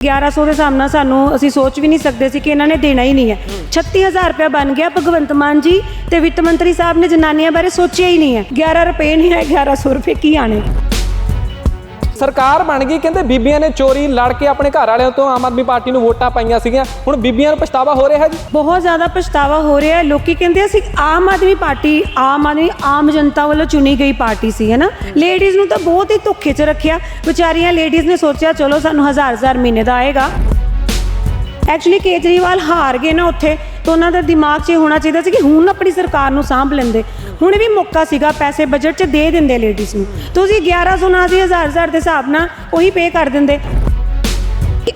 1100 ਦੇ ਹਿਸਾਬ ਨਾਲ ਸਾਨੂੰ ਅਸੀਂ ਸੋਚ ਵੀ ਨਹੀਂ ਸਕਦੇ ਸੀ ਕਿ ਇਹਨਾਂ ਨੇ ਦੇਣਾ ਹੀ ਨਹੀਂ ਹੈ। 36000 ਰੁਪਏ ਬਣ ਗਿਆ ਭਗਵੰਤ ਮਾਨ ਜੀ ਤੇ ਵਿੱਤ ਮੰਤਰੀ ਸਾਹਿਬ ਨੇ ਜਨਾਨੀਆਂ ਬਾਰੇ ਸੋਚਿਆ ਹੀ ਨਹੀਂ ਹੈ। 11 ਰੁਪਏ ਨਹੀਂ ਹੈ 1100 ਰੁਪਏ ਕੀ ਆਣੇ? ਸਰਕਾਰ ਬਣ ਗਈ, ਕਹਿੰਦੇ ਬੀਬੀਆਂ ਨੇ ਚੋਰੀ ਲੜ ਕੇ ਆਪਣੇ ਘਰ ਵਾਲਿਆਂ ਤੋਂ ਆਮ ਆਦਮੀ ਪਾਰਟੀ ਨੂੰ ਵੋਟਾਂ ਪਾਈਆਂ ਸੀਗੀਆਂ। ਹੁਣ ਬੀਬੀਆਂ ਨੂੰ ਪਛਤਾਵਾ ਹੋ ਰਿਹਾ ਜੀ? ਬਹੁਤ ਜ਼ਿਆਦਾ ਪਛਤਾਵਾ ਹੋ ਰਿਹਾ ਲੋਕੀ ਕਹਿੰਦੇ ਅਸੀਂ ਆਮ ਆਦਮੀ ਪਾਰਟੀ, ਆਮ ਆਦਮੀ, ਆਮ ਜਨਤਾ ਵੱਲੋਂ ਚੁਣੀ ਗਈ ਪਾਰਟੀ ਸੀ, ਹੈ ਨਾ? ਲੇਡੀਜ਼ ਨੂੰ ਤਾਂ ਬਹੁਤ ਹੀ ਧੋਖੇ 'ਚ ਰੱਖਿਆ। ਵਿਚਾਰੀਆਂ ਲੇਡੀਜ਼ ਨੇ ਸੋਚਿਆ, ਚਲੋ ਸਾਨੂੰ ਹਜ਼ਾਰ ਹਜ਼ਾਰ ਮਹੀਨੇ ਦਾ ਆਏਗਾ। ਐਕਚੁਅਲੀ ਕੇਜਰੀਵਾਲ ਹਾਰ ਗਏ ਨਾ ਉੱਥੇ, ਤਾਂ ਉਹਨਾਂ ਦਾ ਦਿਮਾਗ 'ਚ ਇਹ ਹੋਣਾ ਚਾਹੀਦਾ ਸੀ ਕਿ ਹੁਣ ਆਪਣੀ ਸਰਕਾਰ ਨੂੰ ਸਾਂਭ ਲੈਂਦੇ। ਹੁਣ ਵੀ ਮੌਕਾ ਸੀਗਾ ਪੈਸੇ ਬਜਟ 'ਚ ਦੇ ਦਿੰਦੇ ਲੇਡੀਜ਼ ਨੂੰ। ਤੁਸੀਂ 1100 ਨਾ ਸੀ, ਹਜ਼ਾਰ ਹਜ਼ਾਰ ਦੇ ਹਿਸਾਬ ਨਾਲ ਉਹੀ ਪੇ ਕਰ ਦਿੰਦੇ।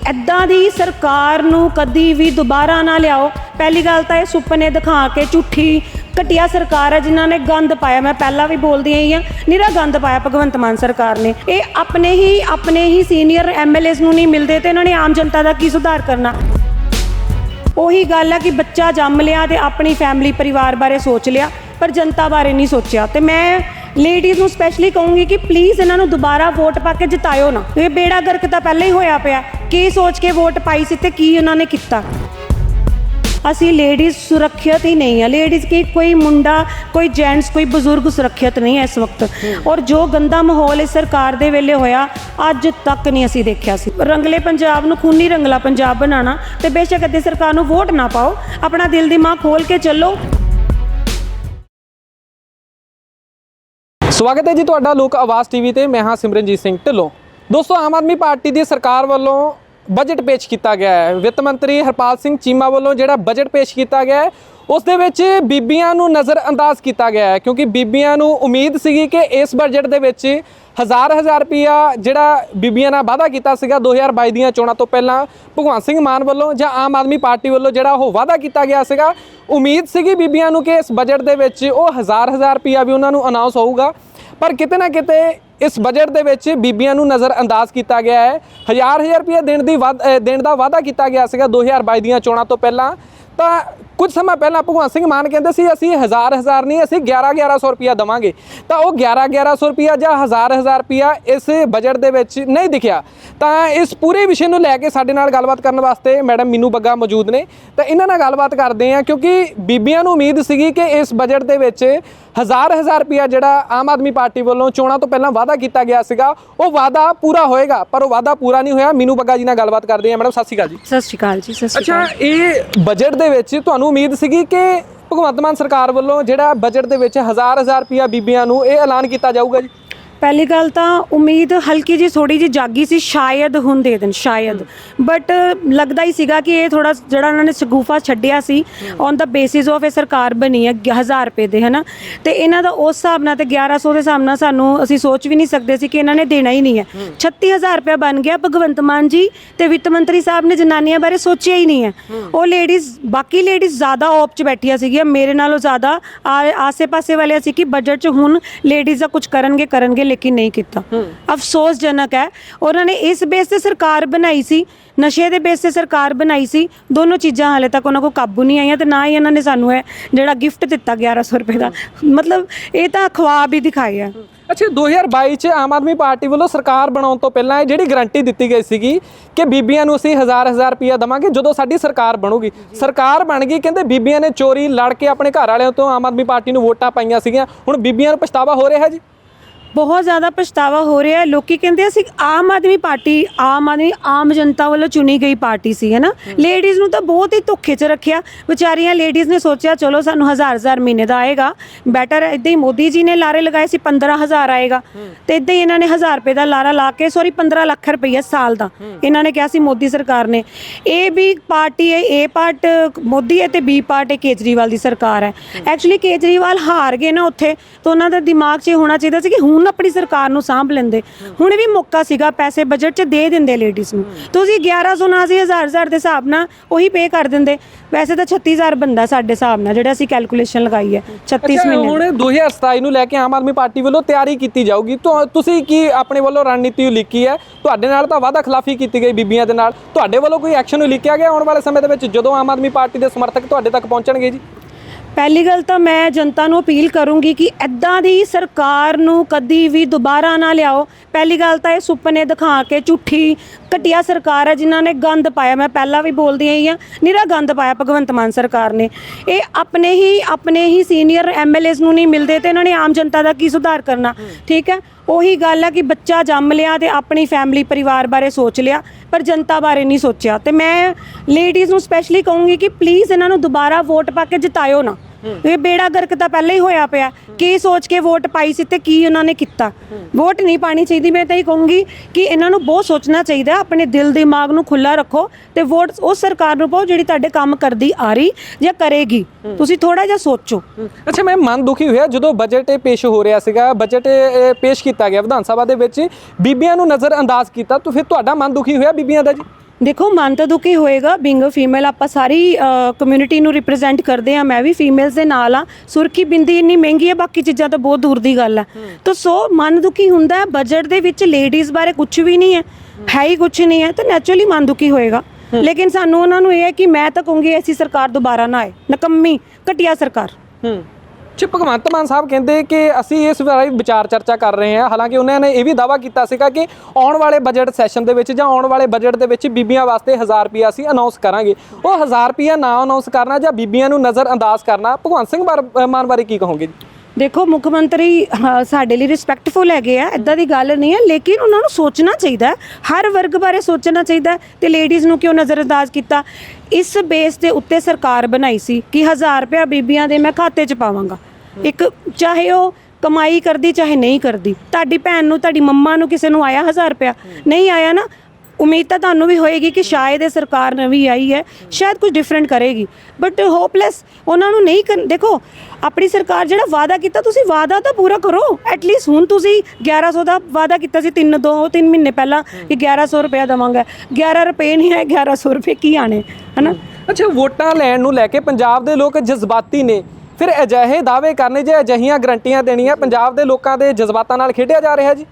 ਐਦਾਂ ਦੀ ਸਰਕਾਰ ਨੂੰ ਕਦੀ ਵੀ ਦੁਬਾਰਾ ਨਾ ਲਿਆਓ। ਪਹਿਲੀ ਗੱਲ ਤਾਂ ਇਹ ਸੁਪਨੇ ਦਿਖਾ ਕੇ ਝੂਠੀ ਘਟੀਆ ਸਰਕਾਰ ਹੈ ਜਿਨ੍ਹਾਂ ਨੇ ਗੰਦ ਪਾਇਆ। ਮੈਂ ਪਹਿਲਾਂ ਵੀ ਬੋਲਦੀ ਆਈ ਹਾਂ, ਨਿਰਾ ਗੰਦ ਪਾਇਆ ਭਗਵੰਤ ਮਾਨ ਸਰਕਾਰ ਨੇ। ਇਹ ਆਪਣੇ ਹੀ ਆਪਣੇ ਹੀ ਸੀਨੀਅਰ ਐਮਐਲਏਸ ਨੂੰ ਨਹੀਂ ਮਿਲਦੇ ਤੇ ਇਹਨਾਂ ਨੇ ਆਮ ਜਨਤਾ ਦਾ ਕੀ ਸੁਧਾਰ ਕਰਨਾ? ਉਹੀ ਗੱਲ ਆ ਕਿ ਬੱਚਾ ਜੰਮ ਲਿਆ ਤੇ ਆਪਣੀ ਫੈਮਿਲੀ ਪਰਿਵਾਰ ਬਾਰੇ ਸੋਚ ਲਿਆ। ਪਰ ਜਨਤਾ ਬਾਰੇ ਨਹੀਂ ਸੋਚਿਆ। ਤੇ ਮੈਂ ਲੇਡੀਜ਼ ਨੂੰ ਸਪੈਸ਼ਲੀ ਕਹੂੰਗੀ ਕਿ ਪਲੀਜ਼ ਇਹਨਾਂ ਨੂੰ ਦੁਬਾਰਾ ਵੋਟ ਪਾ ਕੇ ਜਿਤਾਇਓ ਨਾ। ਇਹ ਬੇੜਾ ਗਰਕ ਤਾਂ ਪਹਿਲਾਂ ਹੀ ਹੋਇਆ ਪਿਆ। ਕੀ ਸੋਚ ਕੇ ਵੋਟ ਪਾਈ ਸੀ ਤੇ ਕੀ ਉਹਨਾਂ ਨੇ ਕੀਤਾ? ਅਸੀਂ ਲੇਡੀਜ਼ ਸੁਰੱਖਿਅਤ ਹੀ ਨਹੀਂ ਆ। ਲੇਡੀਜ਼ ਕੀ ਕੋਈ ਮੁੰਡਾ ਕੋਈ ਜੈਂਟਸ ਕੋਈ ਬਜ਼ੁਰਗ ਸੁਰੱਖਿਅਤ ਨਹੀਂ ਹੈ ਇਸ ਵਕਤ। ਔਰ ਜੋ ਗੰਦਾ ਮਾਹੌਲ ਇਸ ਸਰਕਾਰ ਦੇ ਵੇਲੇ ਹੋਇਆ ਅੱਜ ਤੱਕ ਨਹੀਂ ਅਸੀਂ ਦੇਖਿਆ ਸੀ। ਰੰਗਲੇ ਪੰਜਾਬ ਨੂੰ ਖੂਨੀ ਰੰਗਲਾ ਪੰਜਾਬ ਬਣਾਉਣਾ ਤੇ ਬੇਸ਼ੱਕ ਅੱਦੇ ਸਰਕਾਰ ਨੂੰ ਵੋਟ ਨਾ ਪਾਓ। ਆਪਣਾ ਦਿਲ ਦਿਮਾਗ ਖੋਲ ਕੇ ਚੱਲੋ। ਸਵਾਗਤ ਹੈ ਜੀ ਤੁਹਾਡਾ ਲੋਕ ਆਵਾਜ਼ ਟੀਵੀ ਤੇ। ਮੈਂ ਹਾਂ ਸਿਮਰਨਜੀਤ ਸਿੰਘ ਢਿੱਲੋਂ। ਦੋਸਤੋ, ਆਮ ਆਦਮੀ ਪਾਰਟੀ ਦੀ ਸਰਕਾਰ ਵੱਲੋਂ ਬਜਟ ਪੇਸ਼ ਕੀਤਾ ਗਿਆ ਹੈ। ਵਿੱਤ ਮੰਤਰੀ ਹਰਪਾਲ ਸਿੰਘ ਚੀਮਾ ਵੱਲੋਂ ਜਿਹੜਾ ਬਜਟ ਪੇਸ਼ ਕੀਤਾ ਗਿਆ ਹੈ, ਉਸ ਦੇ ਵਿੱਚ ਬੀਬੀਆਂ ਨੂੰ ਨਜ਼ਰ ਅੰਦਾਜ਼ ਕੀਤਾ ਗਿਆ ਹੈ, ਕਿਉਂਕਿ ਬੀਬੀਆਂ ਨੂੰ ਉਮੀਦ ਸੀਗੀ ਕਿ ਇਸ ਬਜਟ ਦੇ ਵਿੱਚ ਹਜ਼ਾਰ ਹਜ਼ਾਰ ਰੁਪਿਆ ਜਿਹੜਾ ਬੀਬੀਆਂ ਨਾਲ ਵਾਅਦਾ ਕੀਤਾ ਸੀਗਾ 2022 ਦੀਆਂ ਚੋਣਾਂ ਤੋਂ ਪਹਿਲਾਂ, ਭਗਵੰਤ ਸਿੰਘ ਮਾਨ ਵੱਲੋਂ ਜਾਂ ਆਮ ਆਦਮੀ ਪਾਰਟੀ ਵੱਲੋਂ ਜਿਹੜਾ ਉਹ ਵਾਅਦਾ ਕੀਤਾ ਗਿਆ ਸੀਗਾ, ਉਮੀਦ ਸੀਗੀ ਬੀਬੀਆਂ ਨੂੰ ਕਿ ਇਸ ਬਜਟ ਦੇ ਵਿੱਚ ਉਹ ਹਜ਼ਾਰ ਹਜ਼ਾਰ ਰੁਪਿਆ ਵੀ ਉਹਨਾਂ ਨੂੰ ਅਨਾਉਂਸ ਹੋਊਗਾ। ਪਰ ਕਿਤੇ ਨਾ ਕਿਤੇ ਇਸ ਬਜਟ ਦੇ ਵਿੱਚ ਬੀਬੀਆਂ ਨੂੰ ਨਜ਼ਰ ਅੰਦਾਜ਼ ਕੀਤਾ ਗਿਆ ਹੈ। ਹਜ਼ਾਰ ਹਜ਼ਾਰ ਰੁਪਏ ਦੇਣ ਦੀ ਵਾਅਦ- ਦੇਣ ਦਾ ਵਾਅਦਾ ਕੀਤਾ ਗਿਆ ਸੀਗਾ 2022 ਦੀਆਂ ਚੋਣਾਂ ਤੋਂ ਪਹਿਲਾਂ। ਤਾਂ ਕੁਝ ਸਮਾਂ ਪਹਿਲਾਂ ਭਗਵੰਤ ਸਿੰਘ ਮਾਨ ਕਹਿੰਦੇ ਸੀ ਅਸੀਂ ਹਜ਼ਾਰ ਹਜ਼ਾਰ ਨਹੀਂ ਅਸੀਂ 11 1100 ਰੁਪਿਆ ਦਵਾਂਗੇ। ਤਾਂ ਉਹ 11 1100 ਰੁਪਿਆ ਜਾਂ ਹਜ਼ਾਰ ਹਜ਼ਾਰ ਰੁਪਿਆ ਇਸ ਬਜਟ ਦੇ ਵਿੱਚ ਨਹੀਂ ਦਿਖਿਆ। ਤਾਂ ਇਸ ਪੂਰੇ ਵਿਸ਼ੇ ਨੂੰ ਲੈ ਕੇ ਸਾਡੇ ਨਾਲ ਗੱਲਬਾਤ ਕਰਨ ਵਾਸਤੇ ਮੈਡਮ ਮੀਨੂ ਬੱਗਾ ਮੌਜੂਦ ਨੇ। ਤਾਂ ਇਹਨਾਂ ਨਾਲ ਗੱਲਬਾਤ ਕਰਦੇ ਹਾਂ ਕਿਉਂਕਿ ਬੀਬੀਆਂ ਨੂੰ ਉਮੀਦ ਸੀਗੀ ਕਿ ਇਸ ਬਜਟ ਦੇ ਵਿੱਚ ਹਜ਼ਾਰ ਹਜ਼ਾਰ ਰੁਪਿਆ ਜਿਹੜਾ ਆਮ ਆਦਮੀ ਪਾਰਟੀ ਵੱਲੋਂ ਚੋਣਾਂ ਤੋਂ ਪਹਿਲਾਂ ਵਾਅਦਾ ਕੀਤਾ ਗਿਆ ਸੀਗਾ ਉਹ ਵਾਅਦਾ ਪੂਰਾ ਹੋਏਗਾ ਪਰ ਉਹ ਵਾਅਦਾ ਪੂਰਾ ਨਹੀਂ ਹੋਇਆ। ਮੀਨੂ ਬੱਗਾ ਜੀ ਨਾਲ ਗੱਲਬਾਤ ਕਰਦੇ ਹਾਂ। ਮੈਡਮ ਸਤਿ ਸ਼੍ਰੀ ਅਕਾਲ ਜੀ। ਸਤਿ ਸ਼੍ਰੀ ਅਕਾਲ ਜੀ ਸਤਿ ਸ਼੍ਰੀ ਅੱਛਾ ਅਕਾਲ। ਇਹ ਬਜਟ ਦੇ ਵਿੱਚ ਤੁਹਾਨੂੰ ਉਮੀਦ ਸੀਗੀ ਕਿ ਭਗਵੰਤ ਮਾਨ ਸਰਕਾਰ ਵੱਲੋਂ ਜਿਹੜਾ ਬਜਟ ਦੇ ਵਿੱਚ ਹਜ਼ਾਰ ਹਜ਼ਾਰ ਰੁਪਿਆ ਬੀਬੀਆਂ ਨੂੰ ਇਹ ਐਲਾਨ ਕੀਤਾ ਜਾਊਗਾ ਜੀ। ਪਹਿਲੀ ਗੱਲ ਤਾਂ ਉਮੀਦ ਹਲਕੀ ਜੀ ਥੋੜੀ ਜੀ ਜਾਗੀ ਸੀ ਸ਼ਾਇਦ ਹੁਣ ਦੇ ਦੇਣ ਸ਼ਾਇਦ ਬਟ ਲੱਗਦਾ ਹੀ ਸੀਗਾ ਕਿ ਇਹ ਥੋੜਾ ਜਿਹੜਾ ਉਹਨਾਂ ਨੇ ਸ਼ਗੂਫਾ ਛੱਡਿਆ ਸੀ ਔਨ ਦਾ ਬੇਸਿਸ ਆਫ ਇਹ ਸਰਕਾਰ ਬਣੀ ਹੈ 1000 ਰੁਪਏ ਦੇ ਹਨਾ। ਤੇ ਇਹਨਾਂ ਦਾ ਉਸ ਹਿਸਾਬ ਨਾਲ ਤੇ 1100 ਦੇ ਹਿਸਾਬ ਨਾਲ ਸਾਨੂੰ ਅਸੀਂ ਸੋਚ ਵੀ ਨਹੀਂ ਸਕਦੇ ਸੀ ਕਿ ਇਹਨਾਂ ਨੇ ਦੇਣਾ ਹੀ ਨਹੀਂ ਹੈ। 36000 ਰੁਪਏ ਬਣ ਗਿਆ ਭਗਵੰਤ ਮਾਨ ਜੀ ਤੇ ਵਿੱਤ ਮੰਤਰੀ ਸਾਹਿਬ ਨੇ ਜਨਾਨੀਆਂ ਬਾਰੇ ਸੋਚਿਆ ਹੀ ਨਹੀਂ ਹੈ। ਉਹ ਲੇਡੀਜ਼ ਬਾਕੀ ਲੇਡੀਜ਼ ਜ਼ਿਆਦਾ ਔਪ 'ਚ ਬੈਠੀਆਂ ਸੀਗੀਆਂ ਮੇਰੇ ਨਾਲੋਂ ਜ਼ਿਆਦਾ ਆਸੇ-ਪਾਸੇ ਵਾਲੇ ਸੀ ਕਿ ਬਜਟ 'ਚ ਹੁਣ ਲੇਡੀਜ਼ ਦਾ ਕੁਝ ਕਰਨਗੇ ਕਰਨਗੇ ਲੇਕਿਨ ਨਹੀਂ ਕੀਤਾ। ਅਫਸੋਸਜਨਕ ਹੈ। ਉਹਨਾਂ ਨੇ ਇਸ ਬੇਸ ਤੇ ਸਰਕਾਰ ਬਣਾਈ ਸੀ। ਨਸ਼ੇ ਦੇ ਬੇਸ ਤੇ ਸਰਕਾਰ ਬਣਾਈ ਸੀ। ਦੋਨੋਂ ਚੀਜ਼ਾਂ ਹਾਲੇ ਤੱਕ ਉਹਨਾਂ ਕੋ ਕਾਬੂ ਨਹੀਂ ਆਈਆਂ ਤੇ ਨਾ ਹੀ ਇਹਨਾਂ ਨੇ ਸਾਨੂੰ ਇਹ ਜਿਹੜਾ ਗਿਫਟ ਦਿੱਤਾ 1100 ਰੁਪਏ ਦਾ। ਮਤਲਬ ਇਹ ਤਾਂ ਖੁਆਬ ਹੀ ਦਿਖਾਏ ਆ ਅੱਛਾ 2022 ਚ ਆਮ ਆਦਮੀ ਪਾਰਟੀ ਵੱਲੋਂ ਸਰਕਾਰ ਬਣਾਉਣ ਤੋਂ ਪਹਿਲਾਂ ਇਹ ਜਿਹੜੀ ਗਰੰਟੀ ਦਿੱਤੀ ਗਈ ਸੀਗੀ ਕਿ ਬੀਬੀਆਂ ਨੂੰ ਅਸੀਂ ਹਜ਼ਾਰ ਹਜ਼ਾਰ ਰੁਪਇਆ ਦਵਾਂਗੇ ਜਦੋਂ ਸਾਡੀ ਸਰਕਾਰ ਬਣੂਗੀ। ਸਰਕਾਰ ਬਣ ਗਈ ਕਹਿੰਦੇ ਬੀਬੀਆਂ ਨੇ ਚੋਰੀ ਲੜ ਕੇ ਆਪਣੇ ਘਰ ਵਾਲਿਆਂ ਤੋਂ ਆਮ ਆਦਮੀ ਪਾਰਟੀ ਨੂੰ ਵੋਟਾਂ ਪਾਈਆਂ ਸੀਗੀਆਂ। ਹੁਣ ਬੀਬੀਆਂ ਨੂੰ ਪਛਤਾਵਾ ਹੋ ਰਿਹਾ ਜੀ? ਬਹੁਤ ਜ਼ਿਆਦਾ ਪਛਤਾਵਾ ਹੋ ਰਿਹਾ ਹੈ। ਲੋਕੀ ਕਹਿੰਦੇ ਅਸੀਂ ਆਮ ਆਦਮੀ ਪਾਰਟੀ ਆਮ ਆਦਮੀ ਆਮ ਜਨਤਾ ਵੱਲੋਂ ਚੁਣੀ ਗਈ ਪਾਰਟੀ ਸੀ ਹੈ ਨਾ? ਲੇਡੀਜ਼ ਨੂੰ ਤਾਂ ਬਹੁਤ ਹੀ ਧੋਖੇ 'ਚ ਰੱਖਿਆ। ਵਿਚਾਰੀਆਂ ਲੇਡੀਜ਼ ਨੇ ਸੋਚਿਆ ਚਲੋ ਸਾਨੂੰ ਹਜ਼ਾਰ ਹਜ਼ਾਰ ਮਹੀਨੇ ਦਾ ਆਏਗਾ। ਬੈਟਰ ਇਦਾਂ ਹੀ ਮੋਦੀ ਜੀ ਨੇ ਲਾਰੇ ਲਗਾਏ ਸੀ 15000 ਆਏਗਾ। ਤੇ ਇਦਾਂ ਹੀ ਇਹਨਾਂ ਨੇ 1000 ਰੁਪਏ ਦਾ ਲਾਰਾ ਲਾ ਕੇ ਸੌਰੀ 15 ਲੱਖ ਰੁਪਏ ਸਾਲ ਦਾ ਇਹਨਾਂ ਨੇ ਕਿਹਾ ਸੀ ਮੋਦੀ ਸਰਕਾਰ ਨੇ। ਇਹ ਵੀ ਪਾਰਟੀ ਹੈ ਏ ਪਾਰਟ ਮੋਦੀ ਹੈ ਤੇ ਬੀ ਪਾਰਟ ਹੈ ਕੇਜਰੀਵਾਲ ਦੀ ਸਰਕਾਰ ਹੈ। ਐਕਚੁਅਲੀ ਕੇਜਰੀਵਾਲ ਹਾਰ ਗਏ ਨਾ ਉੱਥੇ ਤਾਂ ਉਹਨਾਂ ਦਾ ਦਿਮਾਗ 'ਚ ਇਹ ਹੋਣਾ ਚਾਹੀਦਾ ਸੀ ਕਿ ਹੁਣ ਆਪਣੀ ਸਰਕਾਰ ਨੂੰ ਸਾਂਭ ਲੈਂਦੇ। ਹੁਣ ਵੀ ਮੌਕਾ ਸੀਗਾ ਪੈਸੇ ਬਜਟ 'ਚ ਦੇ ਦਿੰਦੇ ਲੇਡੀਜ਼ ਨੂੰ। ਤੁਸੀਂ 1100 ਨਾ ਸੀ ਹਜ਼ਾਰ ਹਜ਼ਾਰ ਦੇ ਹਿਸਾਬ ਨਾਲ ਉਹੀ ਪੇ ਕਰ ਦਿੰਦੇ। ਵੈਸੇ ਤਾਂ 36000 ਬੰਦਾ ਸਾਡੇ ਹਿਸਾਬ ਨਾਲ ਜਿਹੜਾ ਅਸੀਂ ਕੈਲਕੂਲੇਸ਼ਨ ਲਗਾਈ ਹੈ 36 ਅੱਛਾ, ਮਹੀਨੇ ਹੁਣ 2027 ਨੂੰ ਲੈ ਕੇ ਆਮ ਆਦਮੀ ਪਾਰਟੀ ਵੱਲੋਂ ਤਿਆਰੀ ਕੀਤੀ ਜਾਊਗੀ। ਤੁਸੀਂ ਕੀ ਆਪਣੇ ਵੱਲੋਂ ਰਣਨੀਤੀ ਲਿਖੀ ਹੈ? ਤੁਹਾਡੇ ਨਾਲ ਤਾਂ ਵਾਅਦਾ ਖਿਲਾਫੀ ਕੀਤੀ ਗਈ ਬੀਬੀਆਂ ਦੇ ਨਾਲ। ਤੁਹਾਡੇ ਵੱਲੋਂ ਕੋਈ ਐਕਸ਼ਨ ਲਿਖਿਆ ਗਿਆ ਆਉਣ ਵਾਲੇ ਸਮੇਂ ਦੇ ਵਿੱਚ ਜਦੋਂ ਆਮ ਆਦਮੀ ਪਾਰਟੀ ਦੇ ਸਮਰਥਕ ਤੁਹਾਡੇ ਤੱਕ ਪਹੁੰਚਣਗੇ ਜੀ? ਪਹਿਲੀ ਗੱਲ ਤਾਂ ਮੈਂ ਜਨਤਾ ਨੂੰ ਅਪੀਲ ਕਰੂੰਗੀ ਕਿ ਐਦਾਂ ਦੀ ਸਰਕਾਰ ਨੂੰ ਕਦੀ ਵੀ ਦੁਬਾਰਾ ਨਾ ਲਿਆਓ। ਪਹਿਲੀ ਗੱਲ ਤਾਂ ਇਹ ਸੁਪਨੇ ਦਿਖਾ ਕੇ ਝੂਠੀ ਘਟੀਆ ਸਰਕਾਰ ਹੈ ਜਿਨ੍ਹਾਂ ਨੇ ਗੰਦ ਪਾਇਆ। ਮੈਂ ਪਹਿਲਾਂ ਵੀ ਬੋਲਦੀ ਆਈ ਹਾਂ ਨਿਰਾ ਗੰਦ ਪਾਇਆ ਭਗਵੰਤ ਮਾਨ ਸਰਕਾਰ ਨੇ। ਇਹ ਆਪਣੇ ਹੀ ਆਪਣੇ ਹੀ ਸੀਨੀਅਰ ਐਮਐਲਏਸ ਨੂੰ ਨਹੀਂ ਮਿਲਦੇ ਤੇ ਇਹਨਾਂ ਨੇ ਆਮ ਜਨਤਾ ਦਾ ਕੀ ਸੁਧਾਰ ਕਰਨਾ? ਠੀਕ ਹੈ? ਉਹੀ ਗੱਲ ਆ ਕਿ ਬੱਚਾ ਜੰਮ ਲਿਆ ਤੇ ਆਪਣੀ ਫੈਮਿਲੀ ਪਰਿਵਾਰ ਬਾਰੇ ਸੋਚ ਲਿਆ, ਪਰ ਜਨਤਾ ਬਾਰੇ ਨਹੀਂ ਸੋਚਿਆ। ਤੇ ਮੈਂ ਲੇਡੀਜ਼ ਨੂੰ ਸਪੈਸ਼ਲੀ ਕਹੂੰਗੀ ਕਿ ਪਲੀਜ਼ ਇਹਨਾਂ ਨੂੰ ਦੁਬਾਰਾ ਵੋਟ ਪਾ ਕੇ ਜਿਤਾਇਓ ਨਾ। ਇਹ ਬੇੜਾ ਗਰਕ ਤਾਂ ਪਹਿਲਾਂ ਹੀ ਹੋਇਆ ਪਿਆ। ਕੀ ਸੋਚ ਕੇ ਵੋਟ ਪਾਈ ਸੀ ਤੇ ਕੀ ਉਹਨਾਂ ਨੇ ਕੀਤਾ? ਵੋਟ ਨਹੀਂ ਪਾਣੀ ਚਾਹੀਦੀ। ਮੈਂ ਤਾਂ ਇਹ ਕਹੂੰਗੀ ਕਿ ਇਹਨਾਂ ਨੂੰ ਬਹੁਤ ਸੋਚਣਾ ਚਾਹੀਦਾ ਆਪਣੇ ਦਿਲ ਦਿਮਾਗ ਨੂੰ ਖੁੱਲਾ ਰੱਖੋ ਤੇ ਵੋਟ ਉਸ ਸਰਕਾਰ ਨੂੰ ਪਾਓ ਜਿਹੜੀ ਤੁਹਾਡੇ ਕੰਮ ਕਰਦੀ ਆ ਰਹੀ ਜਾਂ ਕਰੇਗੀ। ਤੁਸੀਂ ਥੋੜਾ ਜਿਹਾ ਸੋਚੋ। ਅੱਛਾ ਮੈਂ ਮਨ ਦੁਖੀ ਹੋਇਆ ਜਦੋਂ ਬਜਟ ਇਹ ਪੇਸ਼ ਹੋ ਰਿਹਾ ਸੀਗਾ। ਬਜਟ ਪੇਸ਼ ਕੀਤਾ ਗਿਆ ਵਿਧਾਨ ਸਭਾ ਦੇ ਵਿੱਚ। ਬੀਬੀਆਂ ਨੂੰ ਨਜ਼ਰ ਅੰਦਾਜ਼ ਕੀਤਾ। ਤਾਂ ਫਿਰ ਤੁਹਾਡਾ ਮਨ ਦੁਖੀ ਹੋਇਆ ਬੀਬੀਆਂ ਦਾ ਜੀ? ਦੇਖੋ ਮਨ ਤਾਂ ਦੁਖੀ ਹੋਏਗਾ ਬਿੰਗ ਫੀਮੇਲ ਆਪਾਂ ਸਾਰੀ ਕਮਿਊਨਿਟੀ ਨੂੰ ਰਿਪਰੈਜ਼ੈਂਟ ਕਰਦੇ ਆ ਮੈਂ ਵੀ ਫੀਮੇਲਸ ਦੇ ਨਾਲ ਆ ਸੁਰਖੀ ਬਿੰਦੀ ਇੰਨੀ ਮਹਿੰਗੀ ਹੈ ਬਾਕੀ ਚੀਜ਼ਾਂ ਤਾਂ ਬਹੁਤ ਦੂਰ ਦੀ ਗੱਲ ਹੈ। ਤਾਂ ਸੋ ਮਨ ਦੁਖੀ ਹੁੰਦਾ ਹੈ ਬਜਟ ਦੇ ਵਿੱਚ ਲੇਡੀਜ਼ ਬਾਰੇ ਕੁਝ ਵੀ ਨਹੀਂ ਹੈ ਹੈ। ਹੀ ਕੁਝ ਨਹੀਂ ਹੈ ਤਾਂ ਨੈਚੁਰਲੀ ਮਨ ਦੁਖੀ ਹੋਏਗਾ। ਲੇਕਿਨ ਸਾਨੂੰ ਉਹਨਾਂ ਨੂੰ ਇਹ ਹੈ ਕਿ ਮੈਂ ਤਾਂ ਕਹੂੰਗੀ ਐਸੀ ਸਰਕਾਰ ਦੁਬਾਰਾ ਨਾ ਆਏ ਨਕੰਮੀ ਘਟੀਆ ਸਰਕਾਰ। ਹੂੰ। ਚਿ ਭਗਵੰਤ ਮਾਨ ਸਾਹਿਬ ਕਹਿੰਦੇ ਕਿ ਅਸੀਂ ਇਸ ਬਾਰੇ ਵਿਚਾਰ ਚਰਚਾ ਕਰ ਰਹੇ ਹਾਂ। ਹਾਲਾਂਕਿ ਉਹਨਾਂ ਨੇ ਇਹ ਵੀ ਦਾਵਾ ਕੀਤਾ ਸੀਗਾ ਕਿ ਆਉਣ ਵਾਲੇ ਬਜਟ ਸੈਸ਼ਨ ਦੇ ਵਿੱਚ ਜਾਂ ਆਉਣ ਵਾਲੇ ਬਜਟ ਦੇ ਵਿੱਚ ਬੀਬੀਆਂ ਵਾਸਤੇ 1000 ਰੁਪਿਆ ਅਸੀਂ ਅਨਾਉਂਸ ਕਰਾਂਗੇ। ਉਹ 1000 ਰੁਪਿਆ ਨਾ ਅਨਾਉਂਸ ਕਰਨਾ ਜਾਂ ਬੀਬੀਆਂ ਨੂੰ ਨਜ਼ਰ ਅੰਦਾਜ਼ ਕਰਨਾ ਭਗਵੰਤ ਸਿੰਘ ਬਾਰ- ਮਾਨ ਬਾਰੇ ਕੀ ਕਹੋਗੇ ਦੇਖੋ ਮੁੱਖ ਮੰਤਰੀ ਹਾਂ, ਸਾਡੇ ਲਈ ਰਿਸਪੈਕਟਫੁਲ ਹੈਗੇ ਆ ਇਦਾਂ ਦੀ ਗੱਲ ਨਹੀਂ ਹੈ ਲੇਕਿਨ ਉਹਨਾਂ ਨੂੰ ਸੋਚਣਾ ਚਾਹੀਦਾ ਹਰ ਵਰਗ ਬਾਰੇ ਸੋਚਣਾ ਚਾਹੀਦਾ ਹੈ ਤੇ ਲੇਡੀਜ਼ ਨੂੰ ਕਿਉਂ ਨਜ਼ਰਅੰਦਾਜ਼ ਕੀਤਾ? ਇਸ ਬੇਸ ਦੇ ਉੱਤੇ ਸਰਕਾਰ ਬਣਾਈ ਸੀ ਕਿ 1000 ਰੁਪਇਆ ਬੀਬੀਆਂ ਦੇ ਮੈਂ ਖਾਤੇ 'ਚ ਪਾਵਾਂਗਾ। ਇੱਕ ਚਾਹੇ ਉਹ ਕਮਾਈ ਕਰਦੀ, ਚਾਹੇ ਨਹੀਂ ਕਰਦੀ। ਤੁਹਾਡੀ ਭੈਣ ਨੂੰ, ਤੁਹਾਡੀ ਮੰਮਾ ਨੂੰ ਕਿਸੇ ਨੂੰ ਆਇਆ 1000 ਰੁਪਇਆ? ਨਹੀਂ ਆਇਆ ਨਾ? ਉਮੀਦ ਤਾਂ ਤੁਹਾਨੂੰ ਵੀ ਹੋਏਗੀ ਕਿ ਸ਼ਾਇਦ ਇਹ ਸਰਕਾਰ ਨਵੀਂ ਆਈ ਹੈ ਸ਼ਾਇਦ ਕੁਝ ਡਿਫਰੈਂਟ ਕਰੇਗੀ। ਬਟ ਹੋਪਲੈਸ ਉਹਨਾਂ ਨੂੰ ਨਹੀਂ ਦੇਖੋ ਆਪਣੀ ਸਰਕਾਰ ਜਿਹੜਾ ਵਾਅਦਾ ਕੀਤਾ ਤੁਸੀਂ ਵਾਅਦਾ ਤਾਂ ਪੂਰਾ ਕਰੋ। ਐਟਲੀਸਟ ਹੁਣ ਤੁਸੀਂ 1100 ਦਾ ਵਾਅਦਾ ਕੀਤਾ ਸੀ ਤਿੰਨ ਦੋ ਤਿੰਨ ਮਹੀਨੇ ਪਹਿਲਾਂ ਕਿ 1100 ਰੁਪਏ ਦਵਾਂਗਾ। 11 ਰੁਪਏ ਨਹੀਂ ਹੈ 1100 ਰੁਪਏ ਕੀ ਆਣੇ ਹਨਾ? ਅੱਛਾ ਵੋਟਾਂ ਲੈਣ ਨੂੰ ਲੈ ਕੇ ਪੰਜਾਬ ਦੇ ਲੋਕ ਜਜ਼ਬਾਤੀ ਨੇ। ਫਿਰ ਅਜਿਹੇ ਦਾਅਵੇ ਕਰਨੇ ਜੇ ਅਜਿਹੀਆਂ ਗਰੰਟੀਆਂ ਦੇਣੀਆਂ ਪੰਜਾਬ ਦੇ ਲੋਕਾਂ ਦੇ ਜਜ਼ਬਾਤਾਂ ਨਾਲ ਖੇਡਿਆ ਜਾ ਰਿਹਾ ਜੀ?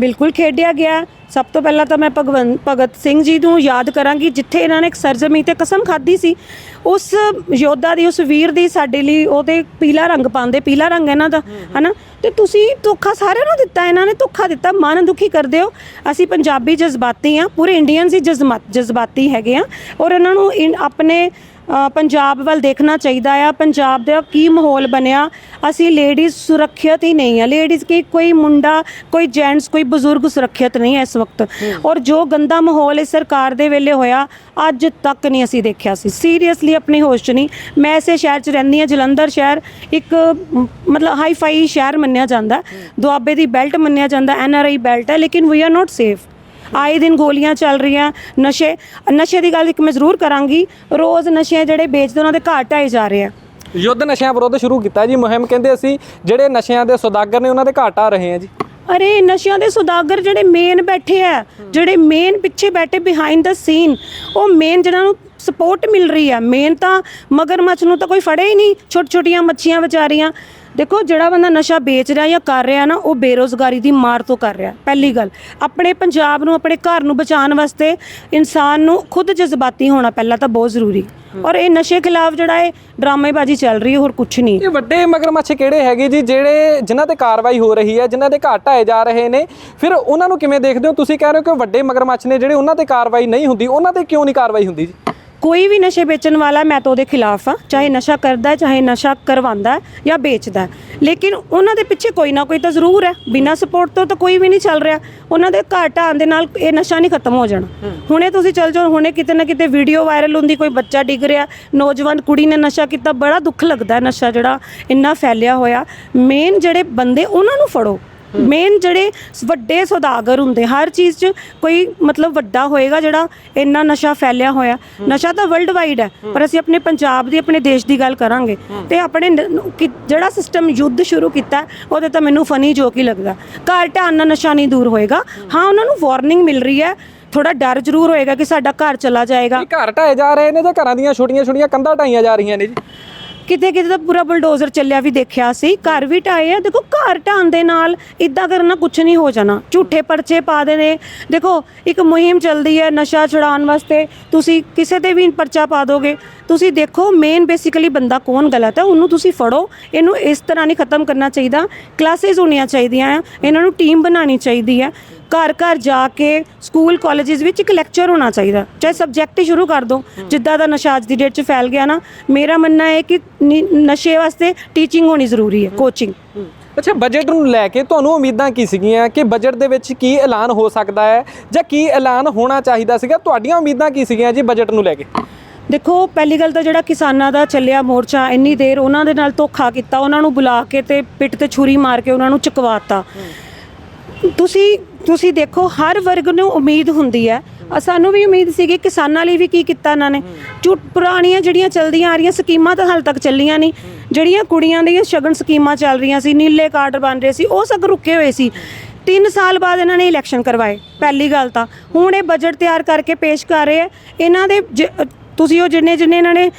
ਬਿਲਕੁਲ ਖੇਡਿਆ ਗਿਆ। ਸਭ ਤੋਂ ਪਹਿਲਾਂ ਤਾਂ ਮੈਂ ਭਗਵੰਤ ਭਗਤ ਸਿੰਘ ਜੀ ਨੂੰ ਯਾਦ ਕਰਾਂਗੀ, ਜਿੱਥੇ ਇਹਨਾਂ ਨੇ ਇੱਕ ਸਰਜ਼ਮੀ ਤੇ ਕਸਮ ਖਾਧੀ ਸੀ। ਉਸ ਯੋਧਾ ਦੀ, ਉਸ ਵੀਰ ਦੀ ਸਾਡੇ ਲਈ ਉਹਦੇ ਪੀਲਾ ਰੰਗ ਪਾਉਂਦੇ, ਪੀਲਾ ਰੰਗ ਇਹਨਾਂ ਦਾ, ਹਨਾ? ਤੇ ਤੁਸੀਂ ਧੋਖਾ ਸਾਰਿਆਂ ਨੂੰ ਦਿੱਤਾ, ਇਹਨਾਂ ਨੇ ਧੋਖਾ ਦਿੱਤਾ, ਮਨ ਦੁਖੀ ਕਰਦੇ ਹੋ। ਅਸੀਂ ਪੰਜਾਬੀ ਜਜ਼ਬਾਤੀ ਆ ਪੂਰੇ ਇੰਡੀਅਨਸ ਹੀ ਜਜ਼ਬਾਤ ਜਜ਼ਬਾਤੀ ਹੈਗੇ ਆ ਔਰ ਇਹਨਾਂ ਨੂੰ ਇਨ- ਆਪਣੇ ਪੰਜਾਬ ਵੱਲ ਦੇਖਣਾ ਚਾਹੀਦਾ ਆ। ਪੰਜਾਬ ਦਾ ਕੀ ਮਾਹੌਲ ਬਣਿਆ? ਅਸੀਂ ਲੇਡੀਜ਼ ਸੁਰੱਖਿਅਤ ਹੀ ਨਹੀਂ ਆ। ਲੇਡੀਜ਼ ਕੀ ਕੋਈ ਮੁੰਡਾ, ਕੋਈ ਜੈਂਟਸ ਕੋਈ ਬਜ਼ੁਰਗ ਸੁਰੱਖਿਅਤ ਨਹੀਂ ਹੈ ਇਸ ਵਕਤ। ਔਰ ਜੋ ਗੰਦਾ ਮਾਹੌਲ ਇਸ ਸਰਕਾਰ ਦੇ ਵੇਲੇ ਹੋਇਆ, ਅੱਜ ਤੱਕ ਨਹੀਂ ਅਸੀਂ ਦੇਖਿਆ ਸੀ। ਸੀਰੀਅਸਲੀ ਆਪਣੇ ਹੋਸ਼ 'ਚ ਨਹੀਂ। ਮੈਂ ਇਸੇ ਸ਼ਹਿਰ 'ਚ ਰਹਿੰਦੀ ਹਾਂ, ਜਲੰਧਰ ਸ਼ਹਿਰ। ਇੱਕ, ਮਤਲਬ ਹਾਈ ਫਾਈ ਸ਼ਹਿਰ ਮੰਨਿਆ ਜਾਂਦਾ। ਦੁਆਬੇ ਦੀ ਬੈਲਟ ਮੰਨਿਆ ਜਾਂਦਾ ਐਨ ਆਰ ਆਈ ਬੈਲਟ ਹੈ, ਲੇਕਿਨ ਵੀ ਆਰ ਨਾਟ ਸੇਫ ਆਏ ਦਿਨ ਗੋਲੀਆਂ ਚੱਲ ਰਹੀਆਂ ਨਸ਼ੇ ਨਸ਼ੇ ਦੀ ਗੱਲ ਇੱਕ ਮੈਂ ਜ਼ਰੂਰ ਕਰਾਂਗੀ। ਰੋਜ਼ ਨਸ਼ੇ ਜਿਹੜੇ ਵੇਚਦੇ ਉਹਨਾਂ ਦੇ ਘਰ ਢਾਏ ਜਾ ਰਹੇ ਆ। ਯੁੱਧ ਨਸ਼ਿਆਂ ਵਿਰੁੱਧ ਸ਼ੁਰੂ ਕੀਤਾ ਜੀ ਮੁਹਿੰਮ ਕਹਿੰਦੇ ਅਸੀਂ ਜਿਹੜੇ ਨਸ਼ਿਆਂ ਦੇ ਸੌਦਾਗਰ ਨੇ ਉਹਨਾਂ ਦੇ ਘਾਟ ਆ ਰਹੇ ਹਾਂ ਜੀ। ਅਰੇ ਨਸ਼ਿਆਂ ਦੇ ਸੁਦਾਗਰ ਜਿਹੜੇ ਮੇਨ ਬੈਠੇ ਆ ਜਿਹੜੇ ਮੇਨ ਪਿੱਛੇ ਬੈਠੇ ਬਿਹਾਈਂਡ ਦਾ ਸੀਨ ਉਹ ਮੇਨ ਜਿਹਨਾਂ ਨੂੰ ਸਪੋਰਟ ਮਿਲ ਰਹੀ ਆ। ਮੇਨ ਤਾਂ ਮਗਰਮੱਛ ਨੂੰ ਤਾਂ ਕੋਈ ਫੜੇ ਹੀ ਨਹੀਂ ਛੋਟੀ ਛੋਟੀਆਂ ਮੱਛੀਆਂ ਵਿਚਾਰੀਆਂ। ਦੇਖੋ ਜਿਹੜਾ ਬੰਦਾ ਨਸ਼ਾ ਵੇਚ ਰਿਹਾ ਜਾਂ ਕਰ ਰਿਹਾ ਨਾ ਉਹ ਬੇਰੋਜ਼ਗਾਰੀ ਦੀ ਮਾਰ ਤੋਂ ਕਰ ਰਿਹਾ। ਪਹਿਲੀ ਗੱਲ ਆਪਣੇ ਪੰਜਾਬ ਨੂੰ ਆਪਣੇ ਘਰ ਨੂੰ ਬਚਾਉਣ ਵਾਸਤੇ ਇਨਸਾਨ ਨੂੰ ਖੁਦ ਜਜ਼ਬਾਤੀ ਹੋਣਾ ਪਹਿਲਾਂ ਤਾਂ ਬਹੁਤ ਜ਼ਰੂਰੀ। ਔਰ ਇਹ ਨਸ਼ੇ ਖਿਲਾਫ ਜਿਹੜਾ ਇਹ ਡਰਾਮੇਬਾਜ਼ੀ ਚੱਲ ਰਹੀ ਹੈ ਹੋਰ ਕੁਝ ਨਹੀਂ। ਇਹ ਵੱਡੇ ਮਗਰਮੱਛ ਕਿਹੜੇ ਹੈਗੇ ਜੀ ਜਿਹੜੇ ਜਿਨ੍ਹਾਂ ਤੇ ਕਾਰਵਾਈ ਹੋ ਰਹੀ ਹੈ ਜਿਨ੍ਹਾਂ ਦੇ ਘਾਟ ਆਏ ਜਾ ਰਹੇ ਨੇ? ਫਿਰ ਉਹਨਾਂ ਨੂੰ ਕਿਵੇਂ ਦੇਖਦੇ ਹੋ? ਤੁਸੀਂ ਕਹਿ ਰਹੇ ਹੋ ਕਿ ਵੱਡੇ ਮਗਰਮੱਛ ਨੇ ਜਿਹੜੇ ਉਹਨਾਂ ਤੇ ਕਾਰਵਾਈ ਨਹੀਂ ਹੁੰਦੀ ਉਹਨਾਂ ਤੇ ਕਿਉਂ ਨਹੀਂ ਕਾਰਵਾਈ ਹੁੰਦੀ ਜੀ? ਕੋਈ ਵੀ ਨਸ਼ੇ ਵੇਚਣ ਵਾਲਾ ਮੈਂ ਤਾਂ ਉਹਦੇ ਖਿਲਾਫ ਆ ਚਾਹੇ ਨਸ਼ਾ ਕਰਦਾ ਹੈ ਚਾਹੇ ਨਸ਼ਾ ਕਰਵਾਉਂਦਾ ਹੈ ਜਾਂ ਵੇਚਦਾ ਹੈ। ਲੇਕਿਨ ਉਹਨਾਂ ਦੇ ਪਿੱਛੇ ਕੋਈ ਨਾ ਕੋਈ ਤਾਂ ਜ਼ਰੂਰ ਹੈ। ਬਿਨਾਂ ਸਪੋਰਟ ਤੋਂ ਤਾਂ ਕੋਈ ਵੀ ਨਹੀਂ ਚੱਲ ਰਿਹਾ। ਉਹਨਾਂ ਦੇ ਘਰ ਢਾਣ ਦੇ ਨਾਲ ਇਹ ਨਸ਼ਾ ਨਹੀਂ ਖਤਮ ਹੋ ਜਾਣਾ। ਹੁਣੇ ਤੁਸੀਂ ਚੱਲ ਜਾਓ ਹੁਣੇ ਕਿਤੇ ਨਾ ਕਿਤੇ ਵੀਡੀਓ ਵਾਇਰਲ ਹੁੰਦੀ ਕੋਈ ਬੱਚਾ ਡਿੱਗ ਰਿਹਾ ਨੌਜਵਾਨ ਕੁੜੀ ਨੇ ਨਸ਼ਾ ਕੀਤਾ ਬੜਾ ਦੁੱਖ ਲੱਗਦਾ ਹੈ ਨਸ਼ਾ ਜਿਹੜਾ ਇੰਨਾ ਫੈਲਿਆ ਹੋਇਆ। ਮੇਨ ਜਿਹੜੇ ਬੰਦੇ ਉਹਨਾਂ ਨੂੰ ਫੜੋ। ਮੇਨ ਜਿਹੜੇ ਵੱਡੇ ਸੌਦਾਗਰ ਹੁੰਦੇ, ਹਰ ਚੀਜ਼ 'ਚ ਕੋਈ ਮਤਲਬ ਵੱਡਾ ਹੋਏਗਾ ਜਿਹੜਾ ਇੰਨਾ ਨਸ਼ਾ ਫੈਲਿਆ ਹੋਇਆ। ਨਸ਼ਾ ਤਾਂ ਵਰਲਡ ਵਾਈਡ ਹੈ, ਪਰ ਅਸੀਂ ਆਪਣੇ ਪੰਜਾਬ ਦੀ, ਆਪਣੇ ਦੇਸ਼ ਦੀ ਗੱਲ ਕਰਾਂਗੇ। ਤੇ ਆਪਣੇ ਨ- ਕਿ- ਜਿਹੜਾ ਸਿਸਟਮ ਯੁੱਧ ਸ਼ੁਰੂ ਕੀਤਾ, ਉਹਦੇ ਤਾਂ ਮੈਨੂੰ ਫਨੀ ਜੋ ਕੀ ਲੱਗਦਾ। ਘਰ ਢਾਣ ਨਾਲ ਨਸ਼ਾ ਨਹੀਂ ਦੂਰ ਹੋਏਗਾ। ਹਾਂ, ਉਹਨਾਂ ਨੂੰ ਵਾਰਨਿੰਗ ਮਿਲ ਰਹੀ ਹੈ। ਥੋੜਾ ਡਰ ਜ਼ਰੂਰ ਹੋਏਗਾ ਕਿ ਸਾਡਾ ਘਰ ਚਲਾ ਜਾਏਗਾ। ਇਹ ਘਰ ਢਾਏ ਜਾ ਰਹੇ ਨੇ ਜਾਂ ਘਰਾਂ ਦੀਆਂ ਛੋਟੀਆਂ ਛੋਟੀਆਂ ਕੰਧਾਂ ਢਾਈਆਂ ਜਾ ਰਹੀਆਂ ਨੇ ਜੀ। ਕਿਤੇ ਕਿਤੇ ਤਾਂ ਪੂਰਾ ਬੁਲਡੋਜ਼ਰ ਚੱਲਿਆ ਵੀ ਦੇਖਿਆ ਸੀ। ਘਰ ਵੀ ਢਾਏ ਆ। ਦੇਖੋ, ਘਰ ਢਾਣ ਦੇ ਨਾਲ ਇਦਾਂ ਕਰਨਾ ਕੁਝ ਨਹੀਂ ਹੋ ਜਾਣਾ। ਝੂਠੇ ਪਰਚੇ ਪਾ ਦੇਣੇ। ਦੇਖੋ, ਇੱਕ ਮੁਹਿੰਮ ਚੱਲਦੀ ਹੈ ਨਸ਼ਾ ਛੁਡਾਉਣ ਵਾਸਤੇ। ਤੁਸੀਂ ਕਿਸੇ ਤੇ ਵੀ ਪਰਚਾ ਪਾ ਦੋਗੇ। ਤੁਸੀਂ ਦੇਖੋ ਮੇਨ ਬੇਸਿਕਲੀ ਬੰਦਾ ਕੌਣ ਗਲਤ ਹੈ, ਉਹਨੂੰ ਤੁਸੀਂ ਫੜੋ। ਇਹਨੂੰ ਇਸ ਤਰ੍ਹਾਂ ਨਹੀਂ ਖਤਮ ਕਰਨਾ ਚਾਹੀਦਾ। ਕਲਾਸਿਸ ਹੋਣੀਆਂ ਚਾਹੀਦੀਆਂ ਇਹਨਾਂ ਨੂੰ ਟੀਮ ਬਣਾਉਣੀ ਚਾਹੀਦੀ ਹੈ। ਘਰ ਘਰ ਜਾ ਕੇ ਸਕੂਲ ਕਾਲਜਸ ਵਿੱਚ ਇੱਕ ਲੈਕਚਰ ਹੋਣਾ ਚਾਹੀਦਾ। ਚਾਹੇ ਸਬਜੈਕਟ ਹੀ ਸ਼ੁਰੂ ਕਰ ਦੋ ਜਿੱਦਾਂ ਦਾ ਨਸ਼ਾ ਅੱਜ ਦੀ ਡੇਟ 'ਚ ਫੈਲ ਗਿਆ ਨਾ ਮੇਰਾ ਮੰਨਣਾ ਹੈ ਕਿ ਨੀ- ਨਸ਼ੇ ਵਾਸਤੇ ਟੀਚਿੰਗ ਹੋਣੀ ਜ਼ਰੂਰੀ ਹੈ ਕੋਚਿੰਗ ਅੱਛਾ ਬਜਟ ਨੂੰ ਲੈ ਕੇ ਤੁਹਾਨੂੰ ਉਮੀਦਾਂ ਕੀ ਸੀਗੀਆਂ ਕਿ ਬਜਟ ਦੇ ਵਿੱਚ ਕੀ ਐਲਾਨ ਹੋ ਸਕਦਾ ਹੈ ਜਾਂ ਕੀ ਐਲਾਨ ਹੋਣਾ ਚਾਹੀਦਾ ਸੀਗਾ? ਤੁਹਾਡੀਆਂ ਉਮੀਦਾਂ ਕੀ ਸੀਗੀਆਂ ਜੀ ਬਜਟ ਨੂੰ ਲੈ ਕੇ? ਦੇਖੋ ਪਹਿਲੀ ਗੱਲ ਤਾਂ ਜਿਹੜਾ ਕਿਸਾਨਾਂ ਦਾ ਚੱਲਿਆ ਮੋਰਚਾ ਇੰਨੀ ਦੇਰ ਉਹਨਾਂ ਦੇ ਨਾਲ ਧੋਖਾ ਕੀਤਾ ਉਹਨਾਂ ਨੂੰ ਬੁਲਾ ਕੇ ਤੇ ਪਿੱਠ ਤੇ ਛੁਰੀ ਮਾਰ ਕੇ ਉਹਨਾਂ ਨੂੰ ਚੁਕਵਾਤਾ ਤੁਸੀਂ ਤੁਸੀਂ ਦੇਖੋ, ਹਰ ਵਰਗ ਨੂੰ ਉਮੀਦ ਹੁੰਦੀ ਹੈ। ਅ, ਸਾਨੂੰ ਵੀ ਉਮੀਦ ਸੀਗੀ, ਕਿਸਾਨਾਂ ਲਈ ਵੀ ਕੀ ਕੀਤਾ ਇਹਨਾਂ ਨੇ। ਝੂਠ ਪੁਰਾਣੀਆਂ ਜਿਹੜੀਆਂ ਚੱਲਦੀਆਂ ਆ ਰਹੀਆਂ, ਸਕੀਮਾਂ ਤਾਂ ਹਾਲ ਤੱਕ ਚੱਲੀਆਂ ਨਹੀਂ। ਜਿਹੜੀਆਂ ਕੁੜੀਆਂ ਦੀਆਂ ਸ਼ਗਨ ਸਕੀਮਾਂ ਚੱਲ ਰਹੀਆਂ ਸੀ, ਨੀਲੇ ਕਾਰਡ ਬਣ ਰਹੇ ਸੀ, ਉਹ ਸਭ ਰੁਕੇ ਹੋਏ ਸੀ। 3 ਸਾਲ ਬਾਅਦ ਇਹਨਾਂ ਨੇ ਇਲੈਕਸ਼ਨ ਕਰਵਾਏ, ਪਹਿਲੀ ਗੱਲ ਤਾਂ। ਹੁਣ ਇਹ ਬਜਟ ਤਿਆਰ ਕਰਕੇ ਪੇਸ਼ ਕਰ ਰਹੇ ਆ। ਇਹਨਾਂ ਦੇ ਜ- ਤੁਸੀਂ ਉਹ ਜਿੰਨੇ ਜਿੰਨੇ ਇਹਨਾਂ ਨੇ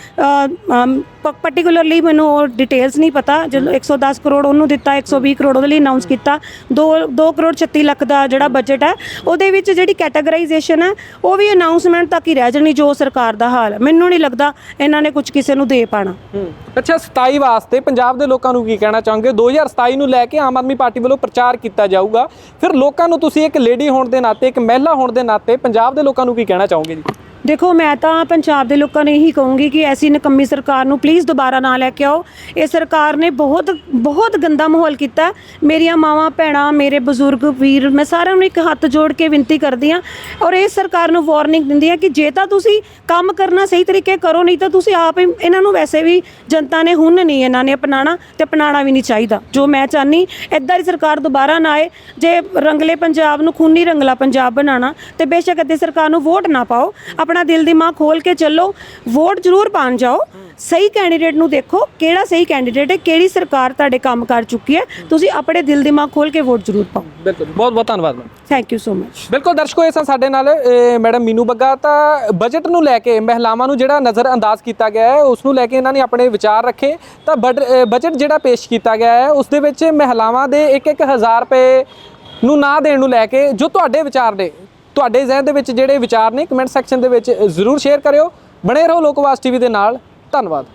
ਪਾਰਟਿਕੂਲਰਲੀ ਮੈਨੂੰ ਉਹ ਡਿਟੇਲਸ ਨਹੀਂ ਪਤਾ। ਜਦੋਂ 110 ਕਰੋੜ ਉਹਨੂੰ ਦਿੱਤਾ 120 ਕਰੋੜ ਉਹਦੇ ਲਈ ਅਨਾਉਂਸ ਕੀਤਾ। 2 2 ਕਰੋੜ 36 ਲੱਖ ਦਾ ਜਿਹੜਾ ਬਜਟ ਹੈ ਉਹਦੇ ਵਿੱਚ ਜਿਹੜੀ ਕੈਟਾਗਰਾਈਜੇਸ਼ਨ ਹੈ ਉਹ ਵੀ ਅਨਾਉਂਸਮੈਂਟ ਤੱਕ ਹੀ ਰਹਿ ਜਾਣੀ ਜੋ ਸਰਕਾਰ ਦਾ ਹਾਲ ਹੈ। ਮੈਨੂੰ ਨਹੀਂ ਲੱਗਦਾ ਇਹਨਾਂ ਨੇ ਕੁਝ ਕਿਸੇ ਨੂੰ ਦੇ ਪਾਣਾ। ਅੱਛਾ 27 ਵਾਸਤੇ ਪੰਜਾਬ ਦੇ ਲੋਕਾਂ ਨੂੰ ਕੀ ਕਹਿਣਾ ਚਾਹੋਗੇ? 2027 ਨੂੰ ਲੈ ਕੇ ਆਮ ਆਦਮੀ ਪਾਰਟੀ ਵੱਲੋਂ ਪ੍ਰਚਾਰ ਕੀਤਾ ਜਾਊਗਾ। ਫਿਰ ਲੋਕਾਂ ਨੂੰ ਤੁਸੀਂ ਇੱਕ ਲੇਡੀ ਹੋਣ ਦੇ ਨਾਤੇ ਇੱਕ ਮਹਿਲਾ ਹੋਣ ਦੇ ਨਾਤੇ ਪੰਜਾਬ ਦੇ ਲੋਕਾਂ ਨੂੰ ਕੀ ਕਹਿਣਾ ਚਾਹੋਗੇ ਜੀ? ਦੇਖੋ, ਮੈਂ ਤਾਂ ਪੰਜਾਬ ਦੇ ਲੋਕਾਂ ਨੂੰ ਇਹੀ ਕਹੂੰਗੀ ਕਿ ਐਸੀ ਨਕੰਮੀ ਸਰਕਾਰ ਨੂੰ ਪਲੀਜ਼ ਦੁਬਾਰਾ ਨਾ ਲੈ ਕੇ ਆਓ। ਇਹ ਸਰਕਾਰ ਨੇ ਬਹੁਤ ਬਹੁਤ ਗੰਦਾ ਮਾਹੌਲ ਕੀਤਾ। ਮੇਰੀਆਂ ਮਾਵਾਂ, ਭੈਣਾਂ, ਮੇਰੇ ਬਜ਼ੁਰਗ, ਵੀਰ, ਮੈਂ ਸਾਰਿਆਂ ਨੂੰ ਇੱਕ ਹੱਥ ਜੋੜ ਕੇ ਬੇਨਤੀ ਕਰਦੀ ਹਾਂ। ਔਰ ਇਹ ਸਰਕਾਰ ਨੂੰ ਵਾਰਨਿੰਗ ਦਿੰਦੀ ਹਾਂ ਕਿ ਜੇ ਤਾਂ ਤੁਸੀਂ ਕੰਮ ਕਰਨਾ ਸਹੀ ਤਰੀਕੇ ਕਰੋ, ਨਹੀਂ ਤਾਂ ਤੁਸੀਂ ਆਪ ਹੀ ਇਹਨਾਂ ਨੂੰ ਵੈਸੇ ਵੀ ਜਨਤਾ ਨੇ ਹੁਣ ਨਹੀਂ ਇਹਨਾਂ ਨੇ ਅਪਣਾਣਾ ਤੇ ਅਪਣਾਣਾ ਵੀ ਨਹੀਂ ਚਾਹੀਦਾ। ਜੋ ਮੈਂ ਚਾਹਨੀ ਇੱਦਾਂ ਦੀ ਸਰਕਾਰ ਦੁਬਾਰਾ ਨਾ ਆਏ, ਜੇ ਰੰਗਲੇ ਪੰਜਾਬ ਨੂੰ ਖੂਨੀ ਰੰਗਲਾ ਪੰਜਾਬ ਬਣਾਉਣਾ ਤੇ ਬੇਸ਼ੱਕ ਅੱਦੇ ਸਰਕਾਰ ਨੂੰ ਵੋਟ ਨਾ ਪਾਓ, ਆਪਣਾ ਦਿਲ ਦਿਮਾਗ ਖੋਲ ਕੇ ਚੱਲੋ ਵੋਟ ਜ਼ਰੂਰ ਪਾਣ ਜਾਓ। ਸਹੀ ਕੈਂਡੀਡੇਟ ਨੂੰ ਦੇਖੋ ਕਿਹੜਾ ਸਹੀ ਕੈਂਡੀਡੇਟ ਹੈ ਕਿਹੜੀ ਸਰਕਾਰ ਤੁਹਾਡੇ ਕੰਮ ਕਰ ਚੁੱਕੀ ਹੈ। ਤੁਸੀਂ ਆਪਣੇ ਦਿਲ ਦਿਮਾਗ ਖੋਲ ਕੇ ਵੋਟ ਜ਼ਰੂਰ ਪਾਓ। ਬਿਲਕੁਲ ਬਹੁਤ ਬਹੁਤ ਧੰਨਵਾਦ ma'am. Thank you so much ਬਿਲਕੁਲ ਦਰਸ਼ਕੋ ਇਹ ਸਨ ਸਾਡੇ ਨਾਲ ਮੈਡਮ ਮੀਨੂ ਬੱਗਾ। ਤਾਂ ਬਜਟ ਨੂੰ ਲੈ ਕੇ ਮਹਿਲਾਵਾਂ ਨੂੰ ਜਿਹੜਾ ਨਜ਼ਰ ਅੰਦਾਜ਼ ਕੀਤਾ ਗਿਆ ਹੈ ਉਸ ਨੂੰ ਲੈ ਕੇ ਇਹਨਾਂ ਨੇ ਆਪਣੇ ਵਿਚਾਰ ਰੱਖੇ। ਤਾਂ ਬਜਟ ਜਿਹੜਾ ਪੇਸ਼ ਕੀਤਾ ਗਿਆ ਹੈ ਉਸ ਦੇ ਵਿੱਚ ਮਹਿਲਾਵਾਂ ਦੇ 1-1000 ਰੁਪਏ ਨੂੰ ਨਾ ਦੇਣ ਨੂੰ ਲੈ ਕੇ ਜੋ ਤੁਹਾਡੇ ਵਿਚਾਰ ਨੇ ਤੁਹਾਡੇ ਜ਼ਿਹਨ ਦੇ ਵਿੱਚ ਜਿਹੜੇ ਵਿਚਾਰ ਨੇ ਕਮੈਂਟ ਸੈਕਸ਼ਨ ਦੇ ਵਿੱਚ ਜ਼ਰੂਰ ਸ਼ੇਅਰ ਕਰਿਓ। ਬਣੇ ਰਹੋ ਲੋਕਵਾਸ ਟੀਵੀ ਦੇ ਨਾਲ। ਧੰਨਵਾਦ।